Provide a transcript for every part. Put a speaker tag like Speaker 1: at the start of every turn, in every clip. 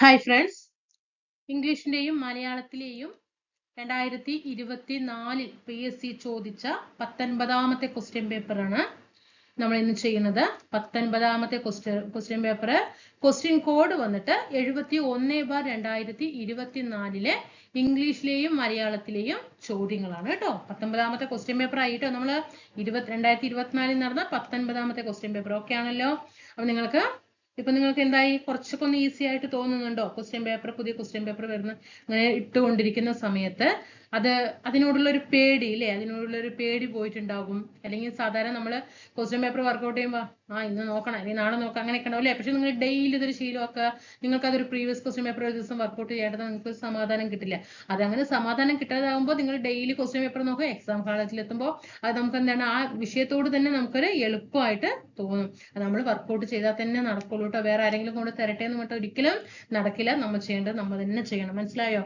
Speaker 1: Hi friends ഇംഗ്ലീഷിന്റെയും മലയാളത്തിലെയും രണ്ടായിരത്തി ഇരുപത്തി നാലിൽ പി എസ് സി ചോദിച്ച പത്തൊൻപതാമത്തെ ക്വസ്റ്റ്യൻ പേപ്പറാണ് നമ്മൾ ഇന്ന് ചെയ്യുന്നത്. പത്തൊൻപതാമത്തെ question question paper question code വന്നിട്ട് എഴുപത്തി ഒന്ന് ബാർ രണ്ടായിരത്തി ഇരുപത്തി നാലിലെ ഇംഗ്ലീഷിലെയും മലയാളത്തിലെയും ചോദ്യങ്ങളാണ് കേട്ടോ. പത്തൊൻപതാമത്തെ ക്വസ്റ്റ്യൻ പേപ്പർ ആയിട്ടോ നമ്മൾ ഇരുപത്തി രണ്ടായിരത്തി ഇരുപത്തിനാലിൽ നടന്ന പത്തൊൻപതാമത്തെ ക്വസ്റ്റ്യൻ പേപ്പർ ഓക്കെ ആണല്ലോ. അപ്പൊ നിങ്ങൾക്ക് ഇപ്പൊ നിങ്ങൾക്ക് എന്തായി? കുറച്ചൊക്കെ ഒന്ന് ഈസി ആയിട്ട് തോന്നുന്നുണ്ടോ? ക്വസ്റ്റ്യൻ പേപ്പർ പുതിയ ക്വസ്റ്റ്യൻ പേപ്പർ വരുന്ന അങ്ങനെ ഇട്ടുകൊണ്ടിരിക്കുന്ന സമയത്ത് അത് അതിനോടുള്ള ഒരു പേടി ഇല്ലേ? അതിനോടുള്ള ഒരു പേടി പോയിട്ടുണ്ടാകും. അല്ലെങ്കിൽ സാധാരണ നമ്മൾ ക്വസ്റ്റ്യൻ പേപ്പർ വർക്കൗട്ട് ചെയ്യുമ്പോൾ ആ ഇന്ന് നോക്കണം. അല്ലെങ്കിൽ നാളെ നോക്കാം. അങ്ങനെയൊക്കെ ഉണ്ടാവും അല്ലേ? പക്ഷെ നിങ്ങൾ ഡെയിലി ഇതൊരു ശീലമാക്കുക. നിങ്ങൾക്ക് അതൊരു പ്രീവിയസ് ക്വസ്റ്റ്യൻ പേപ്പർ ഒരു ദിവസം വർക്കൗട്ട് ചെയ്യേണ്ടത് നിങ്ങൾക്ക് സമാധാനം കിട്ടില്ല. അതങ്ങനെ സമാധാനം കിട്ടാതാകുമ്പോൾ നിങ്ങൾ ഡെയിലി ക്വസ്റ്റ്യൻ പേപ്പർ നോക്കുക. എക്സാം എത്തുമ്പോൾ അത് നമുക്ക് എന്താണ്? ആ വിഷയത്തോട് തന്നെ നമുക്കൊരു എളുപ്പമായിട്ട് തോന്നും. അത് നമ്മൾ വർക്കൗട്ട് ചെയ്താൽ തന്നെ നടക്കുള്ളൂ കേട്ടോ വേറെ ആരെങ്കിലും കൊണ്ട് തരട്ടെ എന്ന് പറഞ്ഞിട്ട് ഒരിക്കലും നടക്കില്ല. നമ്മൾ ചെയ്യേണ്ടത് നമ്മൾ തന്നെ ചെയ്യണം. മനസ്സിലായോ?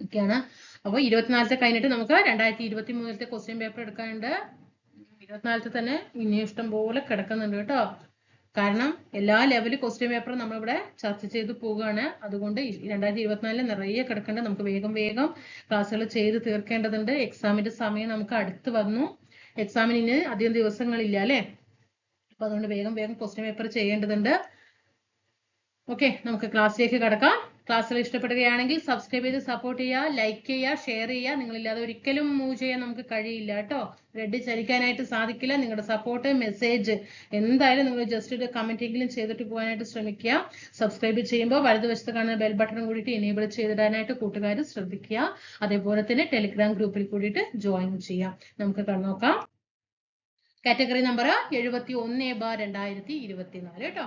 Speaker 1: ഒക്കെയാണ് അപ്പോൾ ഇരുപത്തിനാലത്തെ കഴിഞ്ഞിട്ട് നമുക്ക് രണ്ടായിരത്തി ഇരുപത്തി മൂന്നിലത്തെ ക്വസ്റ്റ്യൻ പേപ്പർ എടുക്കാനുണ്ട്. ഇരുപത്തിനാലത്തെ തന്നെ ഇനി ഇഷ്ടം പോലെ കിടക്കുന്നുണ്ട് കേട്ടോ. കാരണം എല്ലാ ലെവൽ ക്വസ്റ്റ്യൻ പേപ്പറും നമ്മളിവിടെ ചർച്ച ചെയ്ത് പോവുകയാണ്. അതുകൊണ്ട് രണ്ടായിരത്തി ഇരുപത്തിനാലിൽ നിറയെ കിടക്കേണ്ട. നമുക്ക് വേഗം വേഗം ക്ലാസ്സുകൾ ചെയ്ത് തീർക്കേണ്ടതുണ്ട്. എക്സാമിന്റെ സമയം നമുക്ക് അടുത്ത് വന്നു. എക്സാമിന് ഇനി അധികം ദിവസങ്ങളില്ല അല്ലേ? അപ്പൊ അതുകൊണ്ട് വേഗം വേഗം ക്വസ്റ്റ്യൻ പേപ്പർ ചെയ്യേണ്ടതുണ്ട്. ഓക്കെ നമുക്ക് ക്ലാസ്സിലേക്ക് കടക്കാം. ക്ലാസ്സുകൾ ഇഷ്ടപ്പെടുകയാണെങ്കിൽ സബ്സ്ക്രൈബ് ചെയ്ത് സപ്പോർട്ട് ചെയ്യുക ലൈക്ക് ചെയ്യുക ഷെയർ ചെയ്യുക. നിങ്ങളില്ലാതെ ഒരിക്കലും മൂവ് ചെയ്യാൻ നമുക്ക് കഴിയില്ല കേട്ടോ. റെഡ് ചലിക്കാനായിട്ട് സാധിക്കില്ല. നിങ്ങളുടെ സപ്പോർട്ട് മെസ്സേജ് എന്തായാലും നിങ്ങൾ ജസ്റ്റ് ഒരു കമന്റ് എങ്കിലും ചെയ്തിട്ട് പോകാനായിട്ട് ശ്രമിക്കുക. സബ്സ്ക്രൈബ് ചെയ്യുമ്പോൾ വലതുവശത്ത് കാണുന്ന ബെൽ ബട്ടൺ കൂടിയിട്ട് എനേബിൾ ചെയ്തിടാനായിട്ട് കൂട്ടുകാർ ശ്രദ്ധിക്കുക. അതേപോലെ തന്നെ ടെലിഗ്രാം ഗ്രൂപ്പിൽ കൂടിയിട്ട് ജോയിൻ ചെയ്യാം. നമുക്ക് നോക്കാം. കാറ്റഗറി നമ്പർ എഴുപത്തി ഒന്ന് ബാർ രണ്ടായിരത്തി ഇരുപത്തിനാല് കേട്ടോ.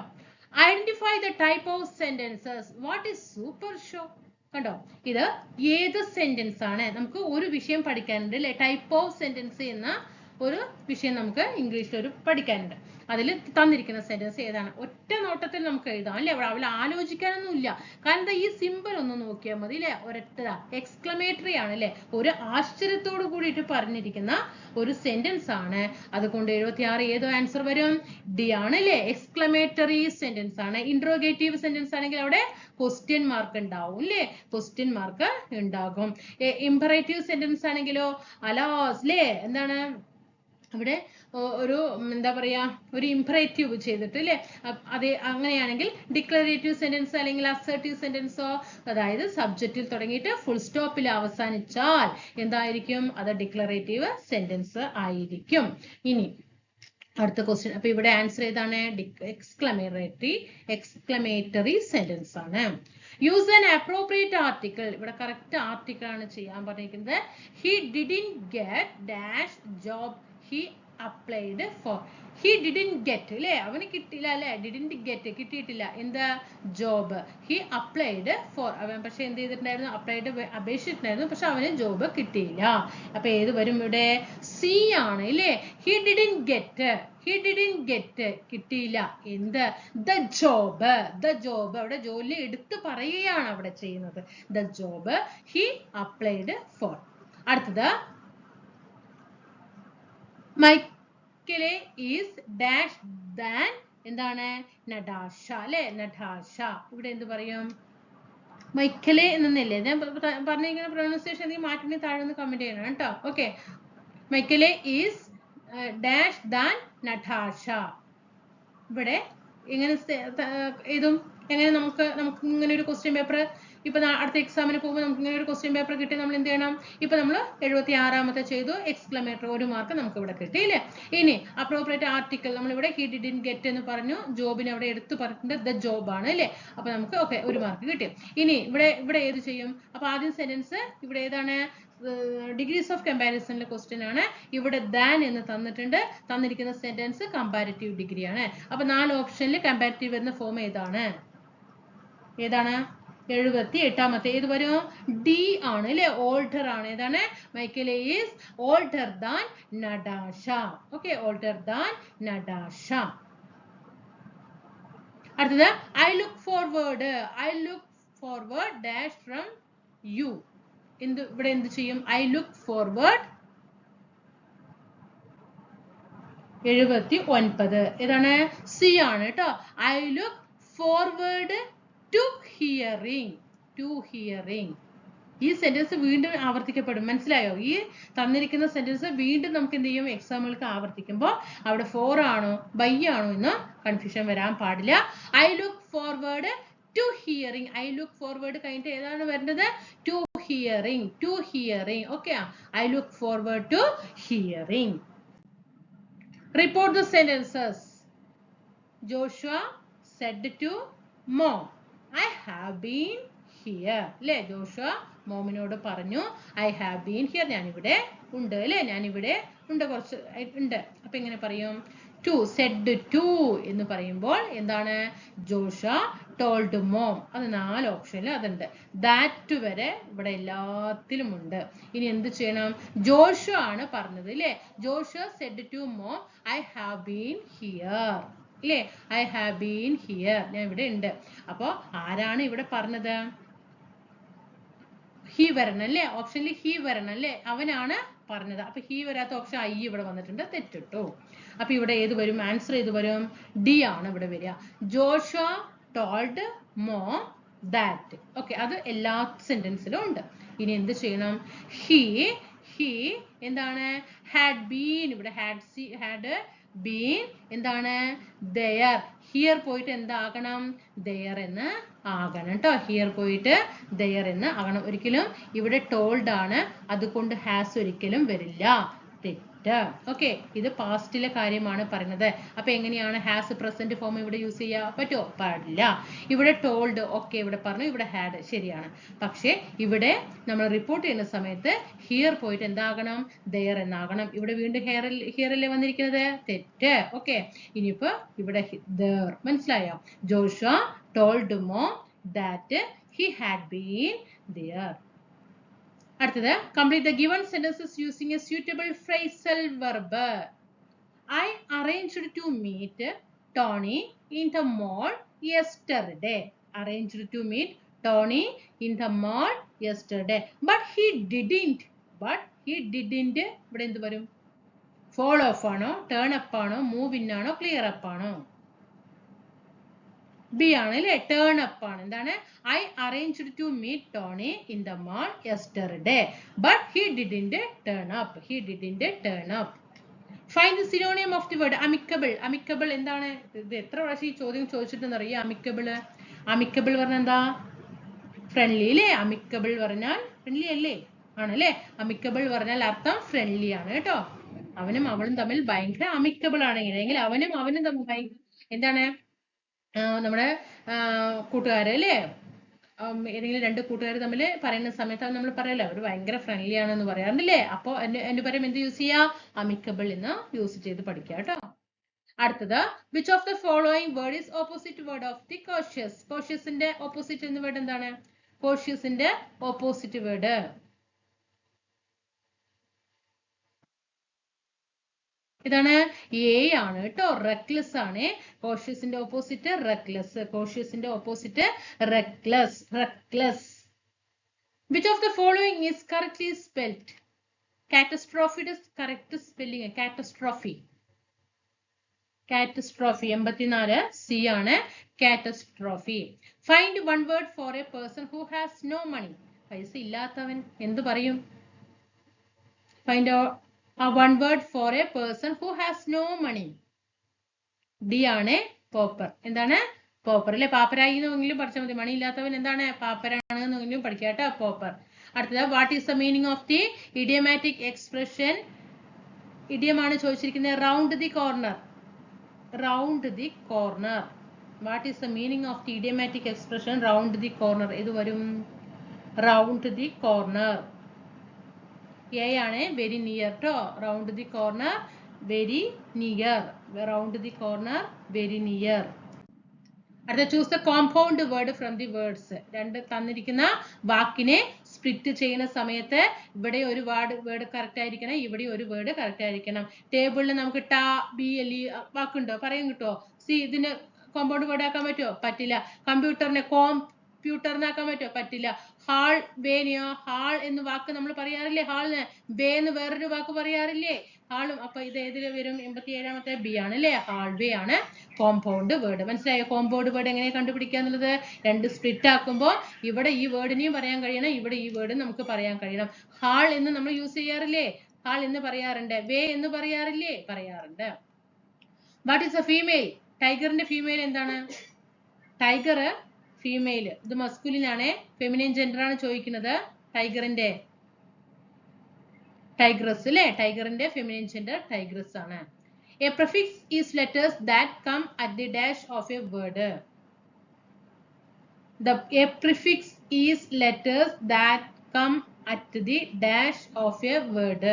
Speaker 1: Identify the type of sentences what is super show കണ്ടോ? ഇത് ഏത് സെന്റൻസ് ആണ്? നമുക്ക് ഒരു വിഷയം പഠിക്കാനുണ്ട് അല്ലെ? ടൈപ്പ് ഓഫ് സെന്റൻസ് എന്ന ഒരു വിഷയം നമുക്ക് ഇംഗ്ലീഷിൽ ഒരു പഠിക്കാനുണ്ട്. അതിൽ തന്നിരിക്കുന്ന സെന്റൻസ് ഏതാണ്? ഒറ്റ നോട്ടത്തിൽ നമുക്ക് എഴുതാം അല്ലെ? അവിടെ അവിടെ ആലോചിക്കാനൊന്നും ഇല്ല. കാരണം ഈ സിമ്പിൾ ഒന്ന് നോക്കിയാൽ മതി അല്ലെ? ഒരൊറ്റ എക്സ്ക്ലമേറ്ററി ആണ് അല്ലെ? ഒരു ആശ്ചര്യത്തോട് കൂടിയിട്ട് പറഞ്ഞിരിക്കുന്ന ഒരു സെന്റൻസ് ആണ്. അതുകൊണ്ട് എഴുപത്തി ആറ് ഏതോ ആൻസർ വരും? ഡി ആണ് അല്ലെ? എക്സ്ക്ലമേറ്ററി സെന്റൻസ് ആണ്. ഇൻട്രോഗേറ്റീവ് സെന്റൻസ് ആണെങ്കിൽ അവിടെ ക്വസ്റ്റ്യൻ മാർക്ക് ഉണ്ടാവും അല്ലേ? ക്വസ്റ്റ്യൻ മാർക്ക് ഉണ്ടാകും. ഇമ്പറേറ്റീവ് സെന്റൻസ് ആണെങ്കിലോ? അലാസ് അല്ലേ? എന്താണ്? അവിടെ ഒരു എന്താ പറയാ ഒരു ഇംപറേറ്റീവ് ചെയ്തിട്ട് അല്ലേ അതെ അങ്ങനെയാണെങ്കിൽ ഡിക്ലറേറ്റീവ് സെന്റൻസ് അല്ലെങ്കിൽ അസേർട്ടീവ് സെന്റൻസോ അതായത് സബ്ജക്റ്റിൽ തുടങ്ങിയിട്ട് ഫുൾ സ്റ്റോപ്പിൽ അവസാനിച്ചാൽ എന്തായിരിക്കും? അത് ഡിക്ലറേറ്റീവ് സെന്റൻസ് ആയിരിക്കും. ഇനി അടുത്ത ക്വസ്റ്റ്യൻ അപ്പൊ ഇവിടെ ആൻസർ ഏതാണ്? എക്സ്ക്ലമേറ്ററി എക്സ്ക്ലമേറ്ററി സെന്റൻസ് ആണ്. യൂസ് ആൻ അപ്രോപ്രിയേറ്റ് ആർട്ടിക്കിൾ ഇവിടെ കറക്റ്റ് ആർട്ടിക്കിൾ ആണ് ചെയ്യാൻ പറഞ്ഞിരിക്കുന്നത്. He didn't get dash job he applied for he didn't get അല്ലേ അവന് കിട്ടിയില്ല അല്ലേ ഡിഡിൻ ഗെറ്റ് കിട്ടിയിട്ടില്ല. എന്താ? ജോബ് ഹി അപ്ലൈഡ് ഫോർ അവൻ പക്ഷെ എന്ത് ചെയ്തിട്ടുണ്ടായിരുന്നു? അപ്ലൈഡ് അപേക്ഷിച്ചിട്ടുണ്ടായിരുന്നു. പക്ഷെ അവന് ജോബ് കിട്ടിയില്ല. അപ്പൊ ഏത് വരും ഇവിടെ? സി ആണ് ഇല്ലേ he didn't get he didn't get കിട്ടിയില്ല. എന്ത്? ദ ജോബ് ദ ജോബ് അവിടെ ജോലി എടുത്തു പറയുകയാണ് അവിടെ ചെയ്യുന്നത്. The job he applied for അടുത്തത് മൈക്കിലെ ഈസ് ഡാഷ് ദാൻ എന്താണ്? നഡാഷ അല്ലെ? നഡാഷ ഇവിടെ എന്ത് പറയും? മൈക്കലെ എന്നല്ലേ ഞാൻ പറഞ്ഞിരിക്കുന്ന പ്രൊണൗൺസിയേഷൻ എനിക്ക് മാറ്റി താഴെ ഒന്ന് കമന്റ് ചെയ്യണം കേട്ടോ. Okay Michaela is dash than Natasha ഇവിടെ എങ്ങനെ ഇതും എങ്ങനെ നമുക്ക് നമുക്ക് ഇങ്ങനെ ഒരു ക്വസ്റ്റ്യൻ പേപ്പർ ഇപ്പൊ അടുത്ത എക്സാമിന് പോകുമ്പോൾ നമുക്ക് ഇങ്ങനെ ഒരു ക്വസ്റ്റ്യൻ പേപ്പർ കിട്ടി നമ്മൾ എന്ത് ചെയ്യണം? ഇപ്പൊ നമ്മൾ എഴുപത്തി ആറാമത്തെ ചെയ്തു എക്സ്ക്ലമേറ്റർ ഒരു മാർക്ക് നമുക്ക് ഇവിടെ കിട്ടി അല്ലേ ഇനി അപ്രോപ്രിയേറ്റ് ആർട്ടിക്കിൾ നമ്മൾ ഇവിടെ ഹി ഡിഡിൻ ഗെറ്റ് എന്ന് പറഞ്ഞു ജോബിനെ അവിടെ എടുത്തു പറഞ്ഞിട്ടുണ്ട് ദ ആണ് അല്ലേ അപ്പൊ നമുക്ക് ഓക്കെ ഒരു മാർക്ക് കിട്ടി. ഇനി ഇവിടെ ഇവിടെ ഏത് ചെയ്യും? അപ്പൊ ആദ്യം സെന്റൻസ് ഇവിടെ ഏതാണ്? ഡിഗ്രീസ് ഓഫ് കമ്പാരിസണിലെ ക്വസ്റ്റ്യൻ ആണ്. ഇവിടെ ദാൻ എന്ന് തന്നിട്ടുണ്ട്. തന്നിരിക്കുന്ന സെന്റൻസ് കമ്പാരിറ്റീവ് ഡിഗ്രി ആണ്. അപ്പൊ നാല് ഓപ്ഷനിൽ കമ്പാരിറ്റീവ് എന്ന ഫോം ഏതാണ്? ഏതാണ്? എഴുപത്തി എട്ടാമത്തെ ഏത് വരും? ഡി ആണ് അല്ലെ? ഓൾട്ടർ ആണ്. ഏതാണ്? Michaela's older than Natasha okay older than Natasha അടുത്തത് I look forward I look forward dash from you എന്ത് ഇവിടെ എന്ത് ചെയ്യും? ഐ ലുക്ക് ഫോർവേഡ് എഴുപത്തി ഒൻപത് ഏതാണ്? സി ആണ് കേട്ടോ. I look forward to hearing to hearing ഈ സെന്റൻസ് വീണ്ടും ആവർത്തിക്കപ്പെടും. മനസ്സിലായോ? ഈ തന്നിരിക്കുന്ന സെന്റൻസ് വീണ്ടും നമുക്ക് എന്ത് ചെയ്യും? എക്സാമുകൾക്ക് ആവർത്തിക്കുമ്പോൾ അവിടെ ഫോർ ആണോ ബൈ ആണോ എന്ന് കൺഫ്യൂഷൻ വരാൻ പാടില്ല. I look forward to hearing I look forward കഴിഞ്ഞിട്ട് ഏതാണ് വരേണ്ടത്? To hearing to hearing okay I look forward to hearing report the sentences Joshua said to mom I have been here അല്ലേ Joshua മോമിനോട് പറഞ്ഞു I have been here ഞാനിവിടെ ഉണ്ട് അല്ലേ ഞാനിവിടെ ഉണ്ട് കുറച്ച് ഉണ്ട്. അപ്പൊ എങ്ങനെ പറയും? ടു സെഡ് ടു എന്ന് പറയുമ്പോൾ എന്താണ്? ജോഷ ടോൾഡ് മോം അത് നാല് ഓപ്ഷനിൽ അതുണ്ട്. ദാറ്റ് വരെ ഇവിടെ എല്ലാത്തിലും ഉണ്ട്. ഇനി എന്ത് ചെയ്യണം? ജോഷ ആണ് പറഞ്ഞത് അല്ലേ Josh said to mom I have been here ഇല്ലേ ഐ ഹാവ് ബീൻ ഹിയർ ഞാൻ ഇവിടെ ഉണ്ട്. അപ്പോ ആരാണ് ഇവിടെ പറഞ്ഞത്? ഹി വരണം അല്ലേ? ഓപ്ഷനിൽ ഹി വരണം അല്ലേ? അവനാണ് പറഞ്ഞത്. അപ്പൊ ഹി വരാത്ത ഓപ്ഷൻ ഐ ഇവിടെ വന്നിട്ടുണ്ട്. തെറ്റിട്ടു. അപ്പൊ ഇവിടെ ഏത് വരും? ആൻസർ ഏത് വരും? ഡി ആണ് ഇവിടെ വരിക. Josh told me that okay അത് എല്ലാ സെന്റൻസിലും ഉണ്ട്. ഇനി എന്ത് ചെയ്യണം? ഹി ഹി എന്താണ്? ഹാഡ് ബീൻ ഇവിടെ ഹാഡ് സി ഹാഡ് ബീൻ എന്താണ്? ദയർ ഹിയർ പോയിട്ട് എന്താകണം? ദയർ എന്ന് ആകണം കേട്ടോ ഹിയർ പോയിട്ട് ദയർ എന്ന് ആകണം. ഒരിക്കലും ഇവിടെ ടോൾഡ് ആണ്. അതുകൊണ്ട് ഹാസ് ഒരിക്കലും വരില്ല. തെറ്റ് ഓക്കെ ഇത് പാസ്റ്റിലെ കാര്യമാണ് പറയുന്നത്. അപ്പൊ എങ്ങനെയാണ് ഹാസ് പ്രസന്റ് ഫോം ഇവിടെ യൂസ് ചെയ്യാൻ പറ്റുമോ പാടില്ല. ഇവിടെ ടോൾഡ് ഓക്കെ ഇവിടെ പറഞ്ഞു ഇവിടെ ഹാഡ് ശരിയാണ്. പക്ഷേ ഇവിടെ നമ്മൾ റിപ്പോർട്ട് ചെയ്യുന്ന സമയത്ത് ഹിയർ പോയിട്ട് എന്താകണം? ദയർ എന്നാകണം. ഇവിടെ വീണ്ടും ഹെയർ ഹിയറല്ലേ വന്നിരിക്കുന്നത്? തെറ്റ്. ഓക്കെ ഇനിയിപ്പോ ഇവിടെ മനസ്സിലായോ? Josh told mom that he had been there അടുത്തത് complete the given sentences using a suitable phrasal verb I arranged to meet Tony in the mall yesterday arranged to meet Tony in the mall yesterday but he didn't but he didn't ഇവിടെ എന്ത് വരും? Follow off ആണോ? Turn up ആണോ? Move in ആണോ? Clear up ആണോ? B ആണ് അല്ലേ? Turn up ആണ്. എന്താണ്? I arranged to meet Tony in the mall yesterday but he didn't turn up he didn't turn up find the synonym of the word amicable amicable എന്താണ്? ഇത് എത്ര പ്രാവശ്യം ഈ ചോദ്യം ചോദിച്ചിട്ടെന്ന് അറിയാം അമിക്കബിൾ അമിക്കബിൾ പറഞ്ഞാൽ എന്താ? ഫ്രണ്ട്ലി അല്ലേ? അമിക്കബിൾ പറഞ്ഞാൽ ഫ്രണ്ട്ലി അല്ലേ? ആണല്ലേ? അമിക്കബിൾ പറഞ്ഞാൽ അർത്ഥം ഫ്രണ്ട്ലി ആണ് കേട്ടോ. അവനും അവളും തമ്മിൽ ഭയങ്കര അമിക്കബിൾ ആണ്. അല്ലെങ്കിൽ അവനും അവനും തമ്മിൽ എന്താണ്? നമ്മുടെ കൂട്ടുകാരെ അല്ലേ? ഏതെങ്കിലും രണ്ട് കൂട്ടുകാർ തമ്മിൽ പറയുന്ന സമയത്ത് നമ്മൾ പറയല്ലോ അവർ ഭയങ്കര ഫ്രണ്ട്ലി ആണെന്ന് പറയാറുണ്ടല്ലേ അപ്പോൾ എന്റെ എന്റെ പരം എന്ത് യൂസ് ചെയ്യാ? അമിക്കബിൾ എന്ന് യൂസ് ചെയ്ത് പഠിക്കുക കേട്ടോ. അടുത്തത് which of the following word is opposite word of the cautious കോഷ്യസിന്റെ opposite എന്ന വേർഡ് എന്താണ്? കോഷ്യസിന്റെ ഓപ്പോസിറ്റ് വേർഡ് ഇതാണ് എ ആണ് കേട്ടോ. റെക്ലസ് ആണ്. കോഷ്യസിന്റെ opposite reckless കോഷ്യസിന്റെ opposite reckless reckless which of the following is correctly spelled കാറ്റസ്ട്രോഫിയുടെ correct spelling catastrophe catastrophe എൺപത്തിനാല് C ആണ്. Catastrophe find one word for a person who has no money പൈസ ഇല്ലാത്തവൻ എന്ത് പറയും? ഫൈൻഡ് a one word for a person who has no money. D ആണ് pauper എന്താണ്? Pauper അല്ലെ പാപ്പരായി എന്നെങ്കിലും പഠിച്ചാൽ മതി. മണി ഇല്ലാത്തവൻ എന്താണ്? പാപ്പരാണ് എന്നെങ്കിലും പഠിക്കുക പോപ്പർ അടുത്തത് what is the meaning of the idiomatic expression ഇഡിയമാണ് ചോദിച്ചിരിക്കുന്നത് round the corner round the corner what is the meaning of the idiomatic expression round the corner ഇത് വരും? റൗണ്ട് ദി കോർണർ എ ആണ് വെരി നിയർ ട്ടോ round the corner very near round the corner very near അടുത്ത choose the compound word from the words രണ്ട് തന്നിരിക്കുന്ന വാക്കിനെ split ചെയ്യുന്ന സമയത്ത് ഇവിടെ ഒരു വേർഡ് വേർഡ് കറക്റ്റ് ആയിരിക്കണം ഇവിടെ ഒരു വേർഡ് കറക്റ്റ് ആയിരിക്കണം. ടേബിളിൽ നമുക്ക് ടാ ബി എൽ ഇ വാക്കുണ്ടോ? പറയാൻ കിട്ടുമോ സി ഇതിന് കോമ്പൗണ്ട് വേർഡ് ആക്കാൻ പറ്റുമോ പറ്റില്ല. കമ്പ്യൂട്ടറിനെ കോംപ്യൂട്ടറിനാക്കാൻ പറ്റുമോ പറ്റില്ല. ഹാൾ വേനെയോ ഹാൾ എന്ന് വാക്ക് നമ്മൾ പറയാറില്ലേ? ഹാളിന് വേ എന്ന് വേറൊരു വാക്ക് പറയാറില്ലേ? ഹാളും അപ്പൊ ഇത് ഏതിൽ വരും? എൺപത്തി ഏഴാമത്തെ ബി ആണ് അല്ലേ? ഹാൾവേ ആണ്. കോമ്പൗണ്ട് വേർഡ് മനസ്സിലായോ? കോമ്പൗണ്ട് വേർഡ് എങ്ങനെ കണ്ടുപിടിക്കുക എന്നുള്ളത്? രണ്ട് സ്പ്ലിറ്റ് ആക്കുമ്പോൾ ഇവിടെ ഈ വേർഡിനെയും പറയാൻ കഴിയണം. ഇവിടെ ഈ വേർഡ് നമുക്ക് പറയാൻ കഴിയണം. ഹാൾ എന്ന് നമ്മൾ യൂസ് ചെയ്യാറില്ലേ? ഹാൾ എന്ന് പറയാറുണ്ട്. വേ എന്ന് പറയാറില്ലേ? പറയാറുണ്ട്. വാട്ട് ഈസ് എ ഫീമെയിൽ ടൈഗറിന്റെ ഫീമെയിൽ എന്താണ്? ടൈഗർ ഫീമെയിൽ ഇത് മസ്കുലിൻ ആണ്. ഫെമിനിൻ ജെൻഡർ ആണ് ചോദിക്കുന്നത്. ടൈഗറിന്റെ ടൈഗ്രസ് അല്ലേ ടൈഗറിന്റെ ഫെമിനിൻ ജെൻഡർ ടൈഗ്രസ് ആണ്. A prefix is letters that come at the dash of a word the a prefix is letters that come at the dash of a word.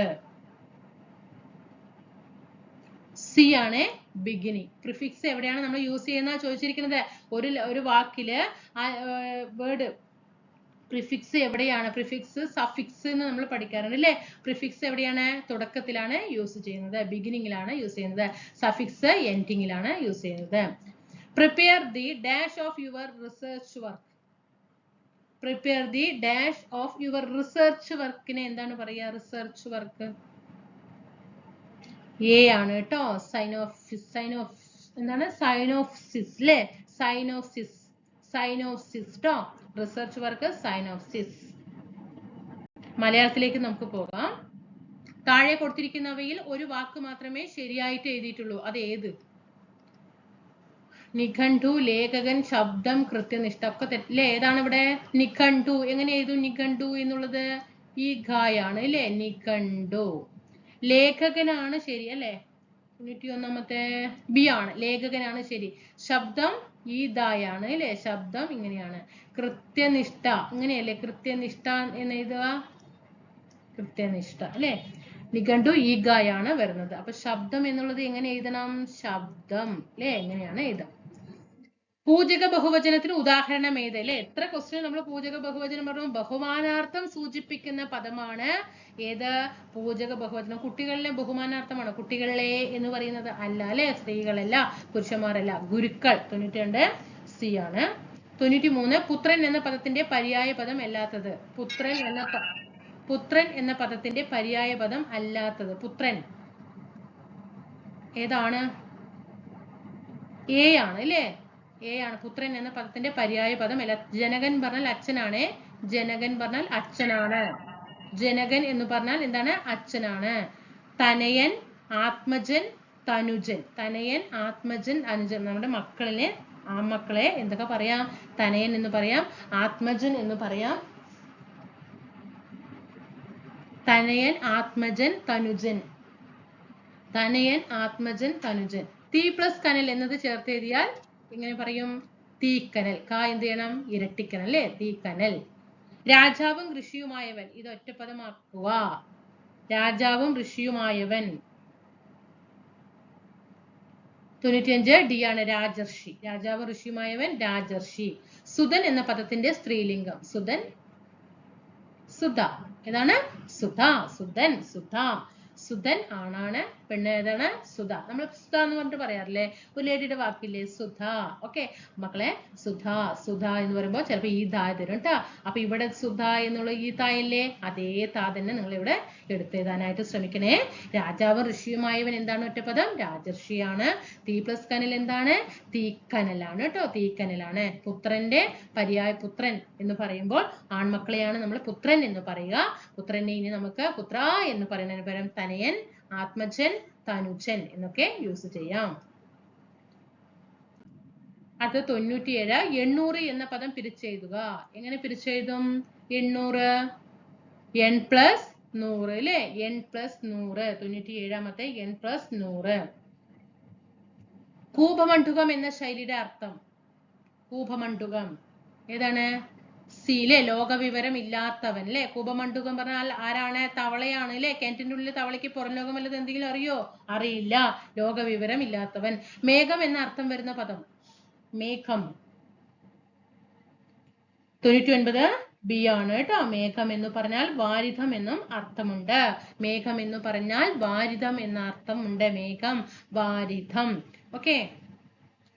Speaker 1: C ആണ്. Beginning prefix എവിടെയാണ് നമ്മൾ use ചെയ്യുന്ന ചോദിച്ചിരിക്കുന്നത്? ഒരു ഒരു വാക്കിൽ word prefix എവിടെയാണ്? Prefix suffix എന്ന് നമ്മൾ പഠിക്കാറുണ്ട് അല്ലേ? പ്രിഫിക്സ് എവിടെയാണ്? തുടക്കത്തിലാണ് യൂസ് ചെയ്യുന്നത്. ബിഗിനിങ്ങിലാണ് യൂസ് ചെയ്യുന്നത്. സഫിക്സ് എൻഡിങ്ങിലാണ് യൂസ് ചെയ്യുന്നത്. Prepare the dash of your research work prepare the dash of your research വർക്കിനെ എന്താണ് പറയുക? റിസർച്ച് വർക്ക് എ ആണ് കേട്ടോ. സൈൻ ഓഫ് സൈൻ ഓഫ് എന്താണ്? സൈൻ ഓഫ് സിസ് അല്ലേ synopsis synopsis കേട്ടോ research work synopsis മലയാളത്തിലേക്ക് നമുക്ക് പോകാം. താഴെ കൊടുത്തിരിക്കുന്നവയിൽ ഒരു വാക്ക് മാത്രമേ ശരിയായിട്ട് എഴുതിയിട്ടുള്ളൂ. അത് ഏത്? നിഘണ്ടു ലേഖകൻ ശബ്ദം കൃത്യനിഷ്ഠ. ഒക്കെ തെറ്റില്ലേ ഏതാണ് ഇവിടെ? നിഘണ്ടു. എങ്ങനെ എഴുതും? നിഘണ്ടു എന്നുള്ളത് ഈ ഖായാണ് അല്ലേ നിഘണ്ടു. ലേഖകനാണ് ശരി അല്ലേ? തൊണ്ണൂറ്റി ഒന്നാമത്തെ ബി ആണ് ലേഖകനാണ് ശരി. ശബ്ദം ഈ ദായാണ് അല്ലേ? ശബ്ദം ഇങ്ങനെയാണ്. കൃത്യനിഷ്ഠ ഇങ്ങനെയല്ലേ? കൃത്യനിഷ്ഠ എന്ന് എഴുതുക. കൃത്യനിഷ്ഠ അല്ലേ? നിഘണ്ടു ഗായാണ് വരുന്നത്. അപ്പൊ ശബ്ദം എന്നുള്ളത് എങ്ങനെ എഴുതണം? ശബ്ദം അല്ലേ? എങ്ങനെയാണ് എഴുതാം പൂജക ബഹുവചനത്തിന് ഉദാഹരണം ഏത്? അല്ലെ? എത്ര ക്വസ്റ്റ്യൻ നമ്മൾ പൂജക ബഹുവചനം പറഞ്ഞു? ബഹുമാനാർത്ഥം സൂചിപ്പിക്കുന്ന പദമാണ് ഏത്? പൂജക ബഹുവചനം. കുട്ടികളിലെ ബഹുമാനാർത്ഥമാണ്? കുട്ടികളിലെ എന്ന് പറയുന്നത് അല്ല അല്ലെ? സ്ത്രീകളല്ല പുരുഷന്മാരല്ല. ഗുരുക്കൾ. തൊണ്ണൂറ്റി രണ്ട് സി ആണ്. തൊണ്ണൂറ്റി മൂന്ന് പുത്രൻ എന്ന പദത്തിന്റെ പര്യായ പദം അല്ലാത്തത്. പുത്രൻ എന്ന പുത്രൻ എന്ന പദത്തിന്റെ പര്യായ പദം അല്ലാത്തത്. പുത്രൻ. ഏതാണ്? എ ആണ് അല്ലേ? എ ആണ്. പുത്രൻ എന്ന പദത്തിന്റെ പര്യായ പദം അല്ല. ജനകൻ പറഞ്ഞാൽ അച്ഛനാണ്. ജനകൻ പറഞ്ഞാൽ അച്ഛനാണ്. ജനകൻ എന്ന് പറഞ്ഞാൽ എന്താണ്? അച്ഛനാണ്. തനയൻ ആത്മജൻ തനുജൻ. തനയൻ ആത്മജൻ അനുജൻ. നമ്മുടെ മക്കളിനെ ആ മക്കളെ എന്തൊക്കെ പറയാം? തനയൻ എന്ന് പറയാം ആത്മജൻ എന്ന് പറയാം. തനയൻ ആത്മജൻ തനുജൻ. തനയൻ ആത്മജൻ തനുജൻ. തീ പ്ലസ് കനൽ എന്നത് ചേർത്ത് എഴുതിയാൽ ഇങ്ങനെ പറയും തീക്കനൽ. കാ എന്ത് ചെയ്യണം? ഇരട്ടിക്കണം അല്ലേ? തീക്കനൽ. രാജാവും ഋഷിയുമായവൻ ഇത് ഒറ്റപ്പദമാക്കുക. രാജാവും ഋഷിയുമായവൻ. തൊണ്ണൂറ്റിയഞ്ച് ഡി ആണ് രാജർഷി. രാജാവ് ഋഷിയുമായവൻ രാജർഷി. സുധൻ എന്ന പദത്തിന്റെ സ്ത്രീലിംഗം. സുധൻ സുധ. ഏതാണ്? സുധ സുധൻ സുധ. സുധൻ ആണാണ് പെണ്ണ് ഏതാണ്? സുധ. നമ്മൾ സുധ എന്ന് പറഞ്ഞിട്ട് പറയാറില്ലേ? ഒരു ലേഡിയുടെ വാക്കില്ലേ? സുധ. ഓക്കെ മക്കളെ സുധ സുധ എന്ന് പറയുമ്പോൾ ചിലപ്പോൾ ഈ താ തരും കേട്ടോ അപ്പൊ ഇവിടെ സുധ എന്നുള്ള ഈ തായല്ലേ അതേ താ തന്നെ നിങ്ങൾ ഇവിടെ എടുത്തെഴുതാനായിട്ട് ശ്രമിക്കണേ. രാജാവ് ഋഷിയുമായവൻ എന്താണ് ഒറ്റപദം രാജർഷിയാണ്. തീ പ്ലസ് കനൽ എന്താണ്? തീക്കനലാണ് കേട്ടോ. തീക്കനലാണ് പുത്രന്റെ പര്യായ പുത്രൻ എന്ന് പറയുമ്പോൾ ആൺമക്കളെയാണ് നമ്മൾ പുത്രൻ എന്ന് പറയുക. പുത്രനെ ഇനി നമുക്ക് പുത്ര എന്ന് പറയുന്നതിന് പകരം തനയൻ ആത്മജൻ തനുജൻ എന്നൊക്കെ യൂസ് ചെയ്യാം. അടുത്ത തൊണ്ണൂറ്റിയേഴ്. എണ്ണൂറ് എന്ന പദം പിരിച്ചെഴുതുക. എങ്ങനെ പിരിച്ചെഴുതും? എണ്ണൂറ്. എൺ പ്ലസ് നൂറ് അല്ലേ എൻ പ്ലസ് നൂറ്. തൊണ്ണൂറ്റി ഏഴാമത്തെ എൻ പ്ലസ് നൂറ്. കൂപമണ്ഡുകം എന്ന ശൈലിയുടെ അർത്ഥം. കൂപമണ്ഡുകം. ഏതാണ്? ലോക ലോകവിവരം ഇല്ലാത്തവൻ അല്ലെ കൂപമണ്ഡുകം പറഞ്ഞാൽ ആരാണ്? തവളയാണ് അല്ലെ കിണറ്റിന്റെ ഉള്ളിൽ തവളയ്ക്ക് പുറം ലോകം വല്ലത് എന്തെങ്കിലും അറിയോ? അറിയില്ല. ലോകവിവരം ഇല്ലാത്തവൻ. മേഘം എന്ന അർത്ഥം വരുന്ന പദം. മേഘം. തൊണ്ണൂറ്റി ഒൻപത് ബി ആണ് കേട്ടോ. മേഘം എന്ന് പറഞ്ഞാൽ വാരിധം എന്നും അർത്ഥമുണ്ട്. മേഘം എന്ന് പറഞ്ഞാൽ വാരിധം എന്ന അർത്ഥമുണ്ട്. മേഘം വാരിധം. ഓക്കെ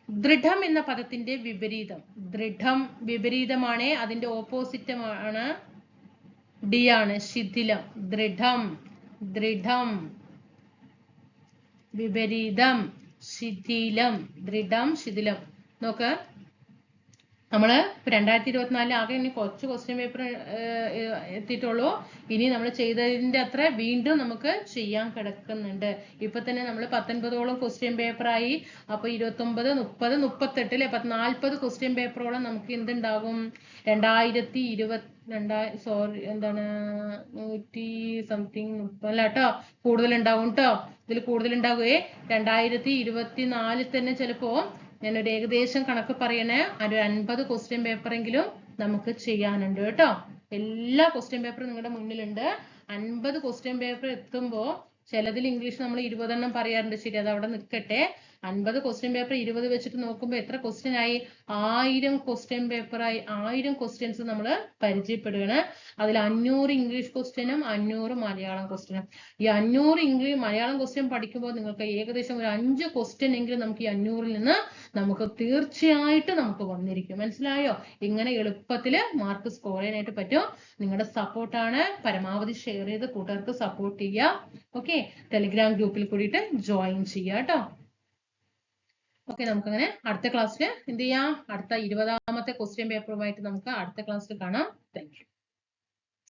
Speaker 1: ദൃഢം എന്ന പദത്തിന്റെ വിപരീതം. ദൃഢം വിപരീതമാണ് അതിന്റെ ഓപ്പോസിറ്റ് ആണ്. ഡി ആണ് ശിഥിലം. ദൃഢം ദൃഢം. വിപരീതം ശിഥിലം. ദൃഢം ശിഥിലം. നോക്ക്. നമ്മൾ രണ്ടായിരത്തി ഇരുപത്തിനാലിൽ ആകെ ഇനി കുറച്ച് ക്വസ്റ്റ്യൻ പേപ്പർ എത്തിയിട്ടുള്ളൂ. ഇനി നമ്മൾ ചെയ്തതിന്റെ അത്ര വീണ്ടും നമുക്ക് ചെയ്യാൻ കിടക്കുന്നുണ്ട്. ഇപ്പൊ തന്നെ നമ്മൾ പത്തൊൻപതോളം ക്വസ്റ്റ്യൻ പേപ്പറായി അപ്പൊ ഇരുപത്തൊമ്പത് മുപ്പത് മുപ്പത്തെട്ടിലെ പത്ത് നാൽപ്പത് ക്വസ്റ്റ്യൻ പേപ്പറോളം നമുക്ക് എന്തുണ്ടാകും രണ്ടായിരത്തി ഇരുപത്തി രണ്ടായി സോറി എന്താണ് നൂറ്റി സംതിങ് അല്ല കേട്ടോ കൂടുതൽ ഉണ്ടാവും കേട്ടോ ഇതിൽ കൂടുതൽ ഉണ്ടാകുകയെ രണ്ടായിരത്തി ഇരുപത്തിനാലിൽ തന്നെ ചിലപ്പോ ഞാനൊരു ഏകദേശം കണക്ക് പറയണേ. ഒരു അൻപത് ക്വസ്റ്റ്യൻ പേപ്പറെങ്കിലും നമുക്ക് ചെയ്യാനുണ്ട് കേട്ടോ. എല്ലാ ക്വസ്റ്റ്യൻ പേപ്പറും നിങ്ങളുടെ മുന്നിലുണ്ട്. അൻപത് ക്വസ്റ്റ്യൻ പേപ്പർ എത്തുമ്പോൾ ചിലതിൽ ഇംഗ്ലീഷ് നമ്മൾ ഇരുപതെണ്ണം പറയാറുണ്ട്. ശരി അത് അവിടെ നിൽക്കട്ടെ. അൻപത് ക്വസ്റ്റ്യൻ പേപ്പർ ഇരുപത് വെച്ചിട്ട് നോക്കുമ്പോൾ എത്ര ക്വസ്റ്റ്യൻ ആയി? ആയിരം ക്വസ്റ്റ്യൻ പേപ്പറായി ആയിരം ക്വസ്റ്റ്യൻസ് നമ്മൾ പരിചയപ്പെടുകയാണ്. അതിൽ അഞ്ഞൂറ് ഇംഗ്ലീഷ് ക്വസ്റ്റ്യനും അഞ്ഞൂറ് മലയാളം ക്വസ്റ്റ്യനും ഈ അഞ്ഞൂറ് ഇംഗ്ലീഷ് മലയാളം ക്വസ്റ്റ്യൻ പഠിക്കുമ്പോൾ നിങ്ങൾക്ക് ഏകദേശം ഒരു അഞ്ച് ക്വസ്റ്റ്യൻ എങ്കിലും നമുക്ക് ഈ അഞ്ഞൂറിൽ നിന്ന് നമുക്ക് തീർച്ചയായിട്ടും നമുക്ക് വന്നിരിക്കും. മനസ്സിലായോ? ഇങ്ങനെ എളുപ്പത്തിൽ മാർക്ക് സ്കോർ ചെയ്യാനായിട്ട് പറ്റും. നിങ്ങളുടെ സപ്പോർട്ടാണ് പരമാവധി ഷെയർ ചെയ്ത് കൂട്ടുകാർക്ക് സപ്പോർട്ട് ചെയ്യുക ഓക്കെ ടെലിഗ്രാം ഗ്രൂപ്പിൽ കൂടിയിട്ട് ജോയിൻ ചെയ്യുക കേട്ടോ ഓക്കെ നമുക്കങ്ങനെ അടുത്ത ക്ലാസ്സിൽ എന്ത് ചെയ്യാം? അടുത്ത ഇരുപതാമത്തെ ക്വസ്റ്റ്യൻ പേപ്പറുമായിട്ട് നമുക്ക് അടുത്ത ക്ലാസ്സിൽ കാണാം. താങ്ക്